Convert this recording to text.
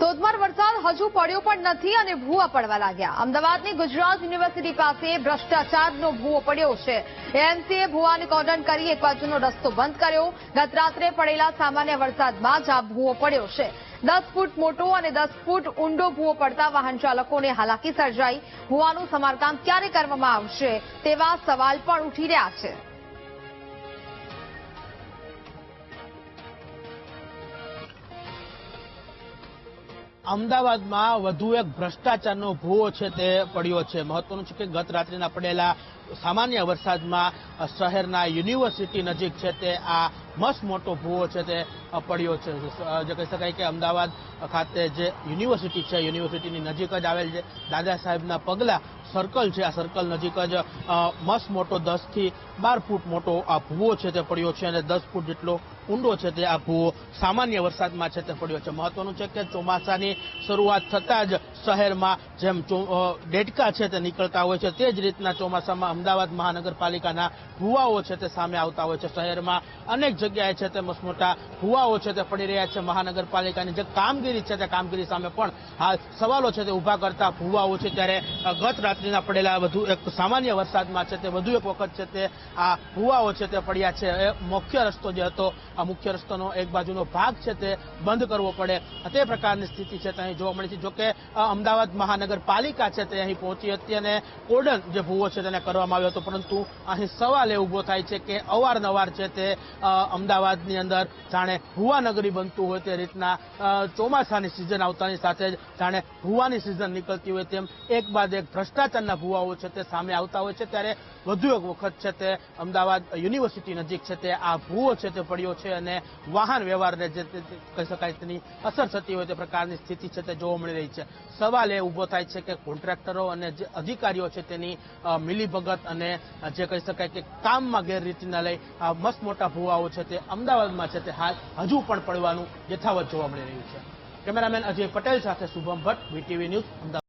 ધોધમાર વરસાદ હજુ પડ્યો પણ નથી અને ભૂવા પડવા લાગ્યા. અમદાવાદની ગુજરાત યુનિવર્સિટી પાસે ભ્રષ્ટાચારનો ભૂવો પડ્યો છે. એએમસીએ ભૂવાને કોર્ડન કરી એક બાજુનો રસ્તો બંધ કર્યો. ગત રાત્રે પડેલા સામાન્ય વરસાદમાં જ આ ભૂવો પડ્યો છે. દસ ફૂટ મોટો અને દસ ફૂટ ઊંડો ભૂવો પડતા વાહન ચાલકોને હાલાકી સર્જાઈ. ભૂવાનું સમારકામ ક્યારે કરવામાં આવશે તેવા સવાલ પણ ઉઠી રહ્યા છે. અમદાવાદમાં વધુ એક ભ્રષ્ટાચારનો ભૂવો છે તે પડ્યો છે. મહત્વનું છે કે ગત રાત્રિના પડેલા સામાન્ય વરસાદમાં શહેરના યુનિવર્સિટી નજીક છે તે આ મસ્ત મોટો ભૂવો છે તે પડ્યો છે. જે કહી શકાય કે અમદાવાદ ખાતે જે યુનિવર્સિટી છે યુનિવર્સિટીની નજીક જ આવેલ છે. દાદા સાહેબના પગલા સર્કલ છે. આ સર્કલ નજીક જ મસ્ત મોટો દસથી બાર ફૂટ મોટો આ ભૂવો છે તે પડ્યો છે અને દસ ફૂટ જેટલો ઊંડો છે તે આ ભૂવો સામાન્ય વરસાદમાં છે તે પડ્યો છે. મહત્વનું છે કે ચોમાસાની શરૂઆત થતાં જ શહેરમાં જેમ અ, છે તે નીકળતા હોય છે તે જ રીતના ચોમાસામાં અમદાવાદ મહાનગરપાલિકાના ભૂવાઓ છે તે સામે આવતા હોય છે. શહેરમાં અનેક જગ્યાએ છે તે મસ્ત મોટા ભૂવાઓ છે તે પડી રહ્યા છે મહાનગરપાલિકાની જે કામગીરી છે તે કામગીરી સામે પણ હાલ સવાલો છે તે ઊભા કરતા ભૂવાઓ છે ત્યારે ગત રાત્રિના પડેલા વધુ એક સામાન્ય વરસાદમાં છે તે વધુ એક વખત છે તે આ ભૂવાઓ છે તે પડ્યા છે. એ મુખ્ય રસ્તો જે હતો, આ મુખ્ય રસ્તાનો એક બાજુનો ભાગ છે તે બંધ કરવો પડે. તે પ્રકારની સ્થિતિ છે તે અહીં જોવા મળી છે. જોકે અમદાવાદ મહાનગરપાલિકા છે તે અહીં પહોંચી હતી અને કોર્ડન જે ભૂવો છે તેને કરવામાં આવ્યો હતો. પરંતુ અહીં સવાલ એ ઊભો થાય છે કે અવારનવાર છે તે અમદાવાદની અંદર જાણે ભૂવાનગરી બનતું હોય તે રીતના ચોમાસાની સિઝન આવતાની સાથે જ જાણે ભુવાની સિઝન નીકળતી હોય તેમ એક બાદ એક ભ્રષ્ટાચારના ભુવાઓ છે તે સામે આવતા હોય છે. ત્યારે વધુ એક વખત છે તે અમદાવાદ યુનિવર્સિટી નજીક છે તે આ ભૂવો છે તે પડ્યો છે અને વાહન વ્યવહારને જે કહી શકાય તેની અસર થતી હોય તે પ્રકારની સ્થિતિ છે તે જોવા મળી રહી છે. સવાલ એ ઊભો થાય છે કે કોન્ટ્રાક્ટરો અને જે અધિકારીઓ છે તેની મિલીભગત અને જે કહી શકાય કે કામમાં ગેરરીતિના લઈ મસ્ત મોટા ભૂવાઓ છે તે અમદાવાદમાં છે તે હાલ હજુ પણ પડવાનું યથાવત જોવા મળી રહ્યું છે. કેમેરામેન અજય પટેલ સાથે શુભમ ભટ્ટ વીટીવી ન્યૂઝ અમદાવાદ.